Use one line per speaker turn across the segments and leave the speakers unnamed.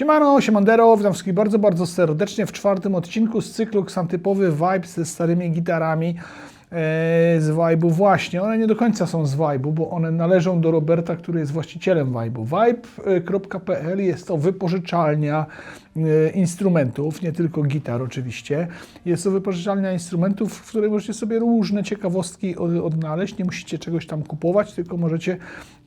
Siemano, siemandero, witam wszystkich bardzo, bardzo serdecznie w czwartym odcinku z cyklu Ksantypowy Vibe ze starymi gitarami z Vibe'u. Właśnie, one nie do końca są z Vibe'u, bo one należą do Roberta, który jest właścicielem Vibe'u. Vibe.pl jest to wypożyczalnia e, instrumentów, nie tylko gitar oczywiście. Jest to wypożyczalnia instrumentów, w której możecie sobie różne ciekawostki od- odnaleźć. Nie musicie czegoś tam kupować, tylko możecie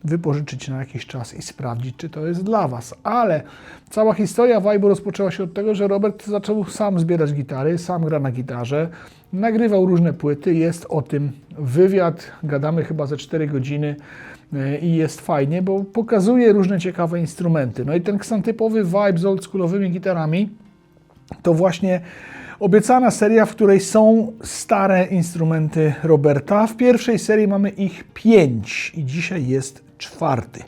wypożyczyć na jakiś czas i sprawdzić, czy to jest dla Was. Ale cała historia Vibe'u rozpoczęła się od tego, że Robert zaczął sam zbierać gitary, sam gra na gitarze, nagrywał różne płyty, jest o tym wywiad, gadamy chyba ze 4 godziny e, i jest fajnie, bo pokazuje różne ciekawe instrumenty. No i ten ksantypowy vibe z oldschoolowymi gitarami to właśnie obiecana seria, w której są stare instrumenty Roberta. W pierwszej serii mamy ich pięć i dzisiaj jest czwarty.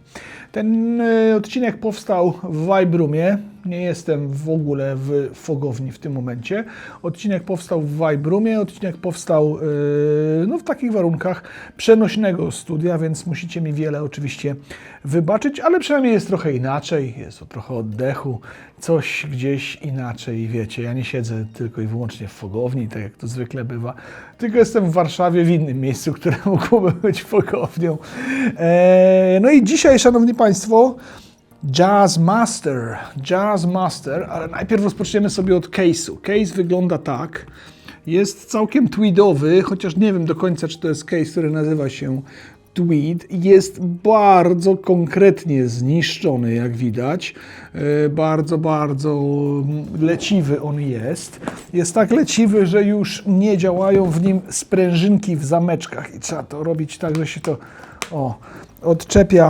Ten e, odcinek powstał w Vibe Roomie. Nie jestem w ogóle w fogowni w tym momencie. Odcinek powstał w Vibe Roomie. Odcinek powstał e, no, w takich warunkach przenośnego studia, więc musicie mi wiele oczywiście wybaczyć, ale przynajmniej jest trochę inaczej. Jest to trochę oddechu, coś gdzieś inaczej. Wiecie, ja nie siedzę tylko i wyłącznie w fogowni, tak jak to zwykle bywa, tylko jestem w Warszawie w innym miejscu, które mogłoby być fogownią. Eee, no i dzisiaj, Szanowni Państwo, Jazz Master, Jazz Master, ale najpierw rozpoczniemy sobie od case'u. Case wygląda tak. Jest całkiem tweedowy, chociaż nie wiem do końca, czy to jest case, który nazywa się tweed. Jest bardzo konkretnie zniszczony, jak widać. E, Bardzo, bardzo leciwy on jest. Jest tak leciwy, że już nie działają w nim sprężynki w zameczkach i trzeba to robić tak, że się to o, odczepia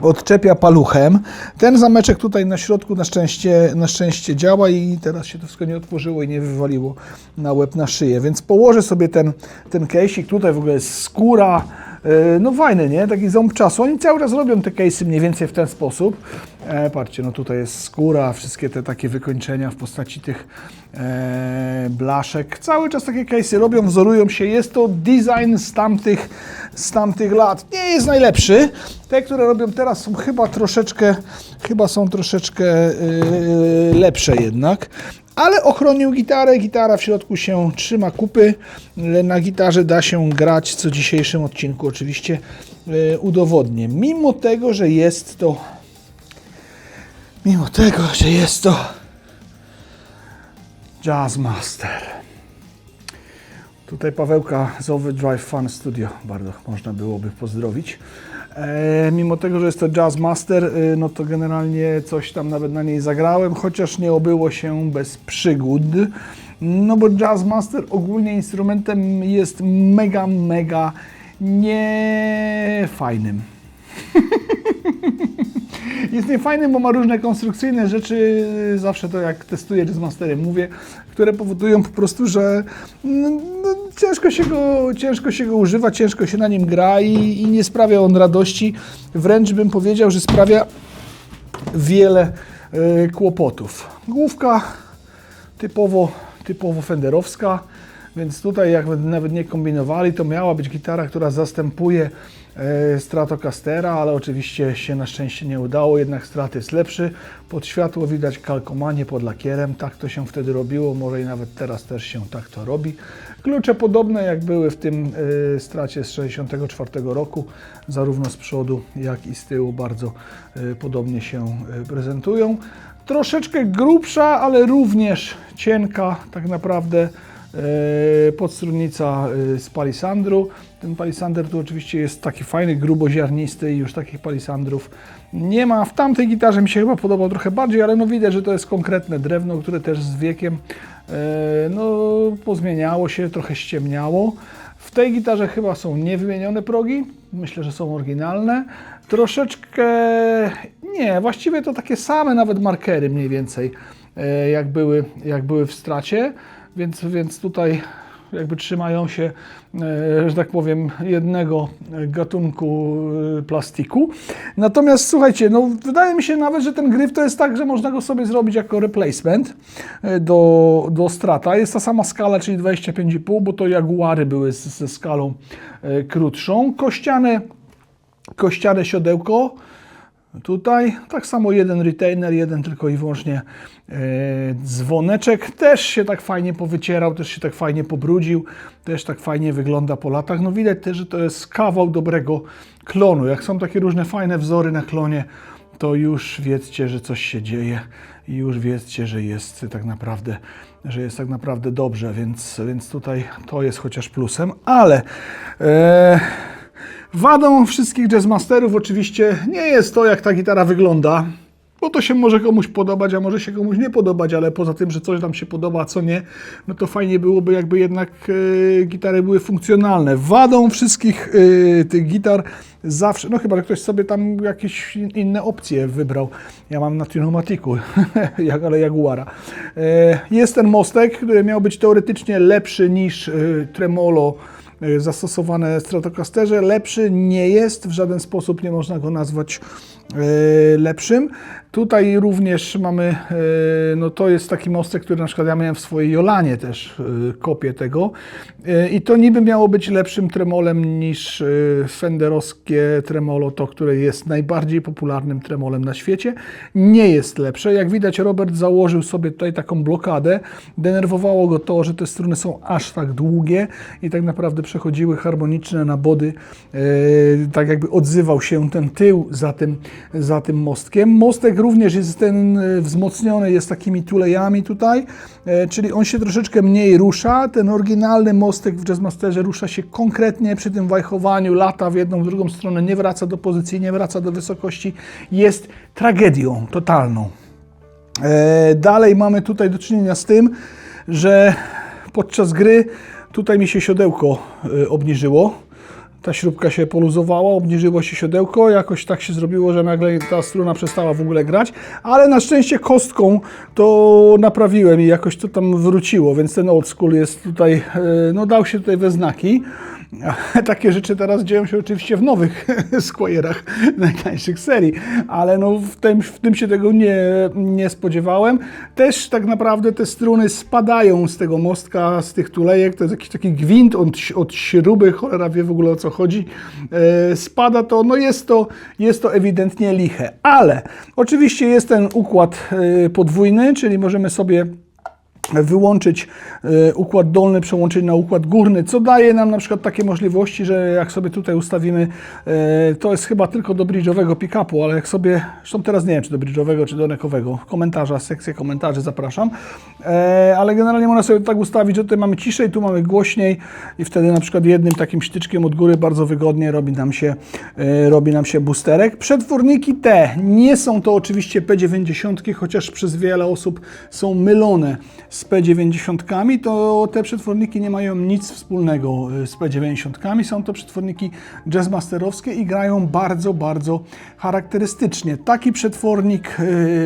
odczepia paluchem. Ten zameczek tutaj na środku na szczęście, na szczęście działa i teraz się to wszystko nie otworzyło i nie wywaliło na łeb, na szyję. Więc położę sobie ten, ten case'ik. Tutaj w ogóle jest skóra. Yy, No fajny, nie? Taki ząb czasu. Oni cały czas robią te case'y mniej więcej w ten sposób. E, patrzcie, no tutaj jest skóra, wszystkie te takie wykończenia w postaci tych e, blaszek. Cały czas takie case'y robią, wzorują się. Jest to design z tamtych, z tamtych lat. Nie jest najlepszy. Te, które robią teraz są chyba troszeczkę, chyba są troszeczkę yy, lepsze jednak. Ale ochronił gitarę, gitara w środku się trzyma kupy. Yy, Na gitarze da się grać, co w dzisiejszym odcinku oczywiście yy, udowodnię. Mimo tego, że jest to mimo tego, że jest to Jazz Master. Tutaj Pawełka z Overdrive Fun Studio bardzo można byłoby pozdrowić. E, mimo tego, że jest to Jazz Master, y, no to generalnie coś tam nawet na niej zagrałem, chociaż nie obyło się bez przygód. No bo Jazz Master ogólnie instrumentem jest mega, mega niefajnym. Jest niefajny, bo ma różne konstrukcyjne rzeczy, zawsze to jak testuję Jazzmasterem mówię, które powodują po prostu, że no, no, ciężko, się go, ciężko się go używa, ciężko się na nim gra i, i nie sprawia on radości. Wręcz bym powiedział, że sprawia wiele e, kłopotów. Główka typowo, typowo fenderowska, więc tutaj jak nawet nie kombinowali, to miała być gitara, która zastępuje Stratocastera, ale oczywiście się na szczęście nie udało, jednak Strat jest lepszy. Pod światło widać kalkomanie pod lakierem, tak to się wtedy robiło, może i nawet teraz też się tak to robi. Klucze podobne jak były w tym e, Stracie z 64 roku, zarówno z przodu jak i z tyłu bardzo e, podobnie się e, prezentują. Troszeczkę grubsza, ale również cienka tak naprawdę e, podstrunnica e, z palisandru. Ten palisander tu oczywiście jest taki fajny, gruboziarnisty i już takich palisandrów nie ma. W tamtej gitarze mi się chyba podobał trochę bardziej, ale no widać, że to jest konkretne drewno, które też z wiekiem e, no, pozmieniało się, trochę ściemniało. W tej gitarze chyba są niewymienione progi. Myślę, że są oryginalne. Troszeczkę nie, właściwie to takie same nawet markery mniej więcej jak były, jak były w stracie, więc, więc tutaj jakby trzymają się, e, że tak powiem, jednego gatunku e, plastiku. Natomiast słuchajcie, no wydaje mi się nawet, że ten gryf to jest tak, że można go sobie zrobić jako replacement e, do, do strata. Jest ta sama skala, czyli 25,5, bo to Jaguary były z- ze skalą krótszą. Kościane, kościane siodełko, Tutaj tak samo jeden retainer, jeden tylko i wyłącznie e, dzwoneczek. Też się tak fajnie powycierał, też się tak fajnie pobrudził, też tak fajnie wygląda po latach. No widać też, że to jest kawał dobrego klonu. Jak są takie różne fajne wzory na klonie, to już wiedzcie, że coś się dzieje i już wiedzcie, że jest tak naprawdę, że jest tak naprawdę dobrze, więc, więc tutaj to jest chociaż plusem, ale e, wadą wszystkich jazzmasterów oczywiście nie jest to, jak ta gitara wygląda, bo to się może komuś podobać, a może się komuś nie podobać, ale poza tym, że coś nam się podoba, a co nie, no to fajnie byłoby, jakby jednak e, gitary były funkcjonalne. Wadą wszystkich e, tych gitar zawsze, no chyba, że ktoś sobie tam jakieś inne opcje wybrał. Ja mam na Tunomatiku, jak, ale Jaguara. E, jest ten mostek, który miał być teoretycznie lepszy niż Tremolo zastosowane w Stratocasterze. Lepszy nie jest, w żaden sposób nie można go nazwać e, lepszym. Tutaj również mamy, e, no to jest taki mostek, który na przykład ja miałem w swojej Jolanie też e, kopię tego i to niby miało być lepszym tremolem niż Fenderowskie tremolo, to które jest najbardziej popularnym tremolem na świecie. Nie jest lepsze. Jak widać Robert założył sobie tutaj taką blokadę. Denerwowało go to, że te struny są aż tak długie i tak naprawdę przechodziły harmoniczne na body. E, tak jakby odzywał się ten tył za tym, za tym mostkiem. Mostek również jest ten e, wzmocniony, jest takimi tulejami tutaj, e, czyli on się troszeczkę mniej rusza. Ten oryginalny mostek w Jazzmasterze rusza się konkretnie przy tym wajchowaniu, lata w jedną, w drugą stronę, nie wraca do pozycji, nie wraca do wysokości. Jest tragedią totalną. E, Dalej mamy tutaj do czynienia z tym, że podczas gry tutaj mi się siodełko obniżyło. Ta śrubka się poluzowała, obniżyło się siodełko, jakoś tak się zrobiło, że nagle ta struna przestała w ogóle grać, ale na szczęście kostką to naprawiłem i jakoś to tam wróciło, więc ten old school jest tutaj, e, no dał się tutaj we znaki. Takie rzeczy teraz dzieją się oczywiście w nowych Squire'ach najtańszych serii, ale no w, tym, w tym się tego nie, nie spodziewałem. Też tak naprawdę te struny spadają z tego mostka, z tych tulejek, to jest jakiś taki gwint od, od śruby, cholera wie w ogóle o co chodzi. E, spada to, no jest to, jest to ewidentnie liche, ale oczywiście jest ten układ e, podwójny, czyli możemy sobie wyłączyć e, układ dolny, przełączyć na układ górny, co daje nam na przykład takie możliwości, że jak sobie tutaj ustawimy, e, to jest chyba tylko do bridge'owego pick-upu, ale jak sobie, zresztą teraz nie wiem, czy do bridge'owego, czy do nekowego, komentarza, sekcję komentarzy zapraszam, E, ale generalnie można sobie tak ustawić, że tutaj mamy ciszej, tu mamy głośniej i wtedy na przykład jednym takim sztyczkiem od góry bardzo wygodnie robi nam się, robi nam się boosterek. Przetworniki te nie są to oczywiście P90, chociaż przez wiele osób są mylone z P90, to te przetworniki nie mają nic wspólnego e, z P90. Są to przetworniki jazzmasterowskie i grają bardzo, bardzo charakterystycznie. Taki przetwornik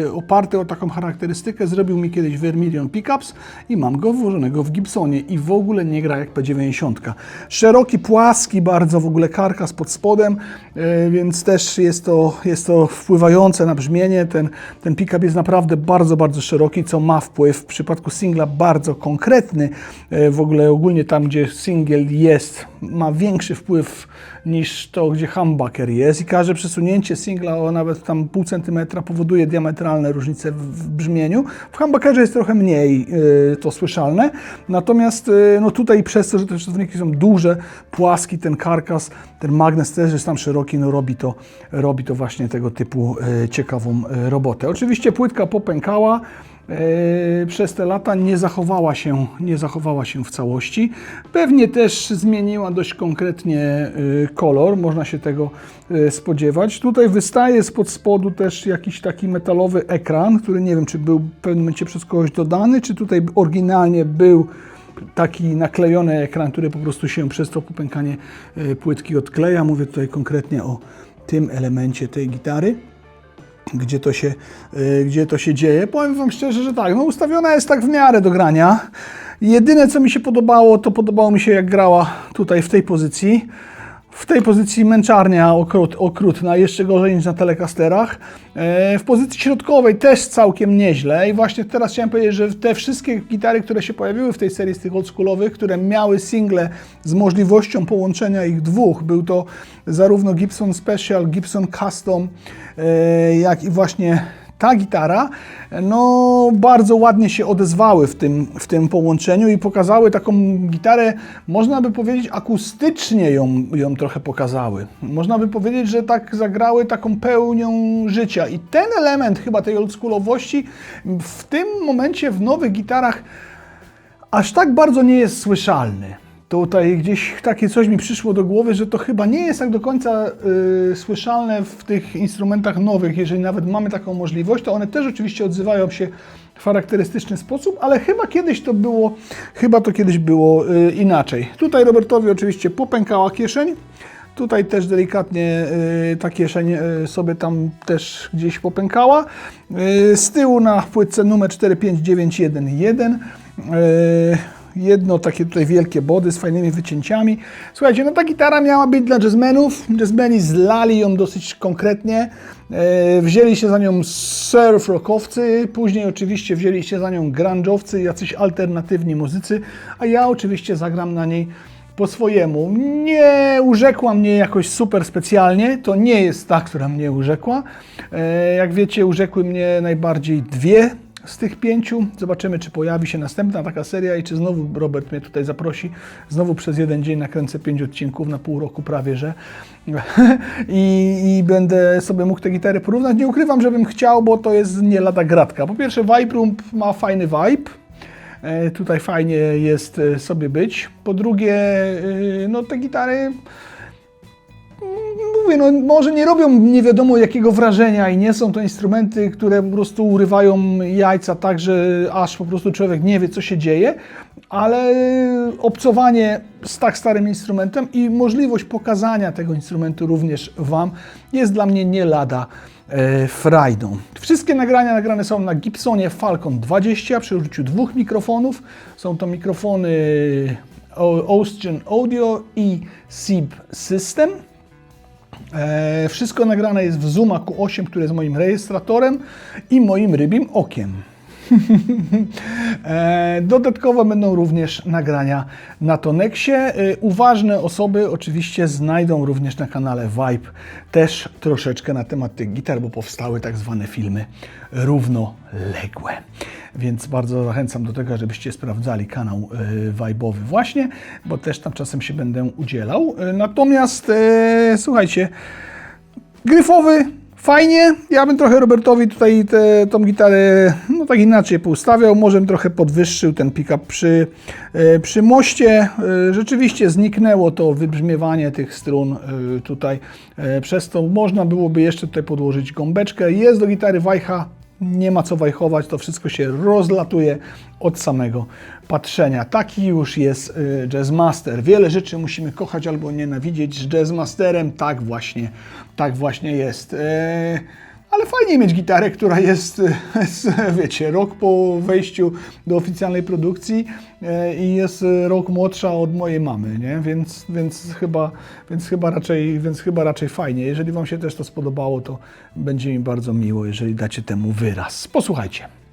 e, oparty o taką charakterystykę zrobił mi kiedyś Vermilion Pickups i mam go włożonego w Gibsonie i w ogóle nie gra jak P90. Szeroki, płaski bardzo w ogóle karkas pod spodem, e, więc też jest to, jest to wpływające na brzmienie. Ten, ten pickup jest naprawdę bardzo, bardzo szeroki, co ma wpływ w przypadku singla bardzo konkretny. E, W ogóle ogólnie tam, gdzie single jest, ma większy wpływ niż to, gdzie humbucker jest i każde przesunięcie singla o nawet tam pół centymetra powoduje diametralne różnice w, brzmieniu. W humbuckerze jest trochę mniej y, to słyszalne, natomiast y, no tutaj przez to, że te przetworniki są duże, płaski, ten karkas, ten magnes też jest tam szeroki, no robi to, robi to właśnie tego typu y, ciekawą y, robotę. Oczywiście płytka popękała, Yy, przez te lata nie zachowała się, nie zachowała się w całości. Pewnie też zmieniła dość konkretnie yy, kolor, można się tego yy, spodziewać. Tutaj wystaje spod spodu też jakiś taki metalowy ekran, który nie wiem, czy był w pewnym momencie przez kogoś dodany, czy tutaj oryginalnie był taki naklejony ekran, który po prostu się przez to popękanie płytki odkleja. Mówię tutaj konkretnie o tym elemencie tej gitary gdzie to się, y, gdzie to się dzieje. Powiem Wam szczerze, że tak, no ustawiona jest tak w miarę do grania. Jedyne co mi się podobało, to podobało mi się jak grała tutaj w tej pozycji. W tej pozycji męczarnia okrut, okrutna, jeszcze gorzej niż na telecasterach. E, W pozycji środkowej też całkiem nieźle i właśnie teraz chciałem powiedzieć, że te wszystkie gitary, które się pojawiły w tej serii z tych oldschoolowych, które miały single z możliwością połączenia ich dwóch, był to zarówno Gibson Special, Gibson Custom, e, jak i właśnie ta gitara, no bardzo ładnie się odezwały w tym, w tym połączeniu i pokazały taką gitarę, można by powiedzieć akustycznie ją, ją trochę pokazały. Można by powiedzieć, że tak zagrały taką pełnią życia i ten element chyba tej oldschoolowości w tym momencie w nowych gitarach aż tak bardzo nie jest słyszalny. Tutaj gdzieś takie coś mi przyszło do głowy, że to chyba nie jest tak do końca y, słyszalne w tych instrumentach nowych. Jeżeli nawet mamy taką możliwość, to one też oczywiście odzywają się w charakterystyczny sposób, ale chyba kiedyś to było, chyba to kiedyś było y, inaczej. Tutaj Robertowi oczywiście popękała kieszeń. Tutaj też delikatnie y, ta kieszeń y, sobie tam też gdzieś popękała. Y, z tyłu na płytce numer 45911 y, jedno takie tutaj wielkie body z fajnymi wycięciami. Słuchajcie, no ta gitara miała być dla jazzmenów. Jazzmeni zlali ją dosyć konkretnie. E, wzięli się za nią surf rockowcy, później oczywiście wzięli się za nią grunge'owcy, jacyś alternatywni muzycy, a ja oczywiście zagram na niej po swojemu. Nie urzekła mnie jakoś super specjalnie, to nie jest ta, która mnie urzekła. E, jak wiecie, urzekły mnie najbardziej dwie z tych pięciu. Zobaczymy, czy pojawi się następna taka seria i czy znowu Robert mnie tutaj zaprosi. Znowu przez jeden dzień nakręcę pięć odcinków na pół roku prawie, że I, i będę sobie mógł te gitary porównać. Nie ukrywam, żebym chciał, bo to jest nie lada gratka. Po pierwsze, Vibe Room ma fajny vibe. E, Tutaj fajnie jest e, sobie być. Po drugie, e, no te gitary mówię, no może nie robią nie wiadomo jakiego wrażenia i nie są to instrumenty, które po prostu urywają jajca tak, że aż po prostu człowiek nie wie, co się dzieje, ale obcowanie z tak starym instrumentem i możliwość pokazania tego instrumentu również Wam jest dla mnie nie lada e, frajdą. Wszystkie nagrania nagrane są na Gibsonie Falcon 20 przy użyciu dwóch mikrofonów. Są to mikrofony Austrian Audio i SIB System. E, wszystko nagrane jest w Zoom Q8, który jest moim rejestratorem i moim rybim okiem. e, dodatkowo będą również nagrania na Tonexie. E, uważne osoby oczywiście znajdą również na kanale Vibe też troszeczkę na temat tych gitar, bo powstały tak zwane filmy równoległe. Więc bardzo zachęcam do tego, żebyście sprawdzali kanał e, Vibe'owy właśnie, bo też tam czasem się będę udzielał. Natomiast słuchajcie, gryfowy Fajnie, ja bym trochę Robertowi tutaj te, tą gitarę no tak inaczej poustawiał, może bym trochę podwyższył ten pick-up przy, e, przy moście. E, Rzeczywiście zniknęło to wybrzmiewanie tych strun e, tutaj, przez to można byłoby jeszcze tutaj podłożyć gąbeczkę. Jest do gitary wajcha, nie ma co wajchować, to wszystko się rozlatuje od samego patrzenia. Taki już jest y, Jazzmaster. Wiele rzeczy musimy kochać albo nienawidzieć z Jazzmasterem. Tak właśnie, tak właśnie jest. E, Ale fajnie mieć gitarę, która jest, wiecie, rok po wejściu do oficjalnej produkcji e, i jest rok młodsza od mojej mamy, nie? Więc, więc, chyba, więc, chyba raczej, więc chyba raczej fajnie. Jeżeli Wam się też to spodobało, to będzie mi bardzo miło, jeżeli dacie temu wyraz. Posłuchajcie.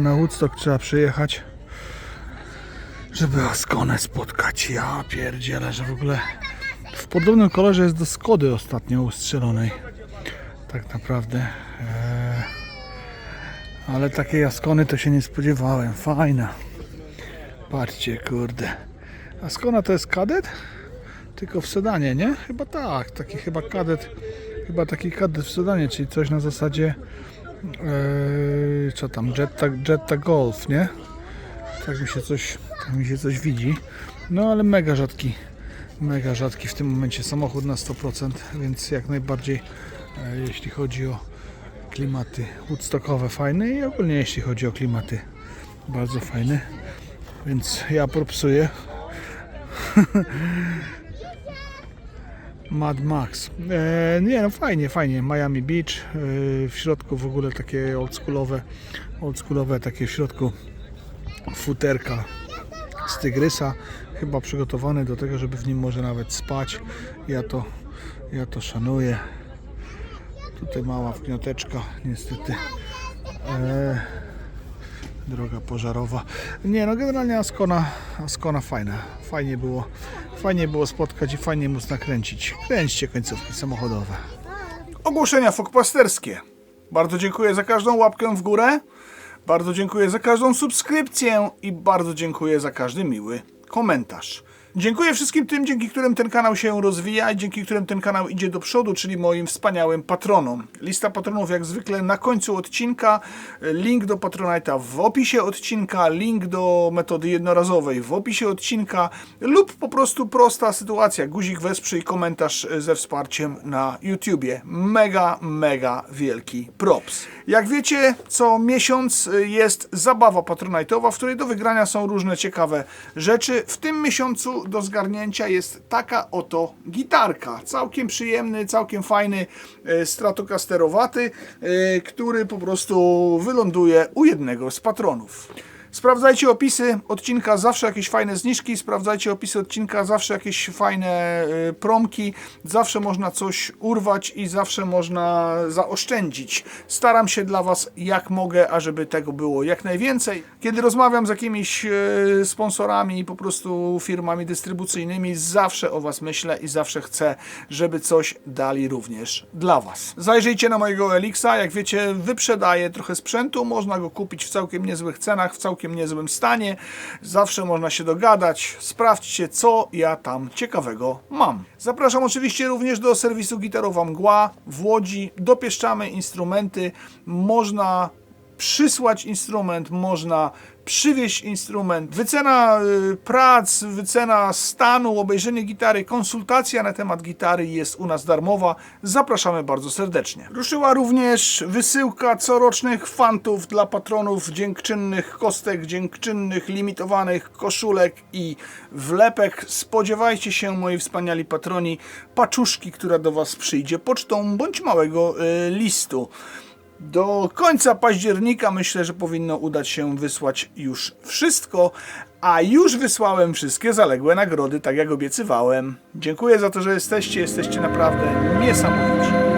Na Woodstock trzeba przyjechać, żeby Askonę spotkać. Ja pierdzielę, że w ogóle w podobnym kolorze jest do Skody ostatnio ustrzelonej. Tak naprawdę. Eee, ale takiej Askony to się nie spodziewałem. Fajna. Patrzcie, kurde. Askona to jest kadet? Tylko w sedanie, nie? Chyba tak. Taki chyba kadet. Chyba taki kadet w sedanie, czyli coś na zasadzie Eee, co tam, Jetta, Jetta Golf, nie? Tak mi się coś, tak mi się coś widzi. No ale mega rzadki, mega rzadki w tym momencie samochód na 100%, więc jak najbardziej e, jeśli chodzi o klimaty woodstockowe fajne i ogólnie jeśli chodzi o klimaty bardzo fajne. Więc ja propsuję. Mad Max. E, nie, no fajnie, fajnie. Miami Beach. E, w środku w ogóle takie oldschoolowe, oldschoolowe takie w środku futerka z tygrysa. Chyba przygotowany do tego, żeby w nim może nawet spać. Ja to, ja to szanuję. Tutaj mała wgnioteczka, niestety. E, droga pożarowa. Nie, no generalnie Askona, Askona fajna. Fajnie było, fajnie było spotkać i fajnie móc nakręcić. Kręćcie końcówki samochodowe. Ogłoszenia fokpasterskie. Bardzo dziękuję za każdą łapkę w górę. Bardzo dziękuję za każdą subskrypcję i bardzo dziękuję za każdy miły komentarz. Dziękuję wszystkim tym, dzięki którym ten kanał się rozwija i dzięki którym ten kanał idzie do przodu, czyli moim wspaniałym patronom. Lista patronów jak zwykle na końcu odcinka, link do Patronite'a w opisie odcinka, link do metody jednorazowej w opisie odcinka lub po prostu prosta sytuacja, guzik wesprzyj komentarz ze wsparciem na YouTubie. Mega, mega wielki props. Jak wiecie, co miesiąc jest zabawa patronite'owa, w której do wygrania są różne ciekawe rzeczy. W tym miesiącu do zgarnięcia jest taka oto gitarka. Całkiem przyjemny, całkiem fajny e, Stratocasterowaty, e, który po prostu wyląduje u jednego z patronów. Sprawdzajcie opisy odcinka, zawsze jakieś fajne zniżki, sprawdzajcie opisy odcinka, zawsze jakieś fajne y, promki, zawsze można coś urwać i zawsze można zaoszczędzić. Staram się dla Was jak mogę, ażeby tego było jak najwięcej. Kiedy rozmawiam z jakimiś y, sponsorami, po prostu firmami dystrybucyjnymi, zawsze o Was myślę i zawsze chcę, żeby coś dali również dla Was. Zajrzyjcie na mojego Elixa, jak wiecie, wyprzedaję trochę sprzętu, można go kupić w całkiem niezłych cenach, w całkiem niezłym stanie. Zawsze można się dogadać. Sprawdźcie, co ja tam ciekawego mam. Zapraszam oczywiście również do serwisu Gitarowa Mgła w Łodzi. Dopieszczamy instrumenty. Można przysłać instrument, można przywieźć instrument. Wycena y, prac, wycena stanu, obejrzenie gitary, konsultacja na temat gitary jest u nas darmowa. Zapraszamy bardzo serdecznie. Ruszyła również wysyłka corocznych fantów dla patronów dziękczynnych kostek, dziękczynnych limitowanych koszulek i wlepek. Spodziewajcie się, moi wspaniali patroni, paczuszki, która do Was przyjdzie pocztą bądź małego y, listu. Do końca października myślę, że powinno udać się wysłać już wszystko, a już wysłałem wszystkie zaległe nagrody, tak jak obiecywałem. Dziękuję za to, że jesteście, jesteście naprawdę niesamowici.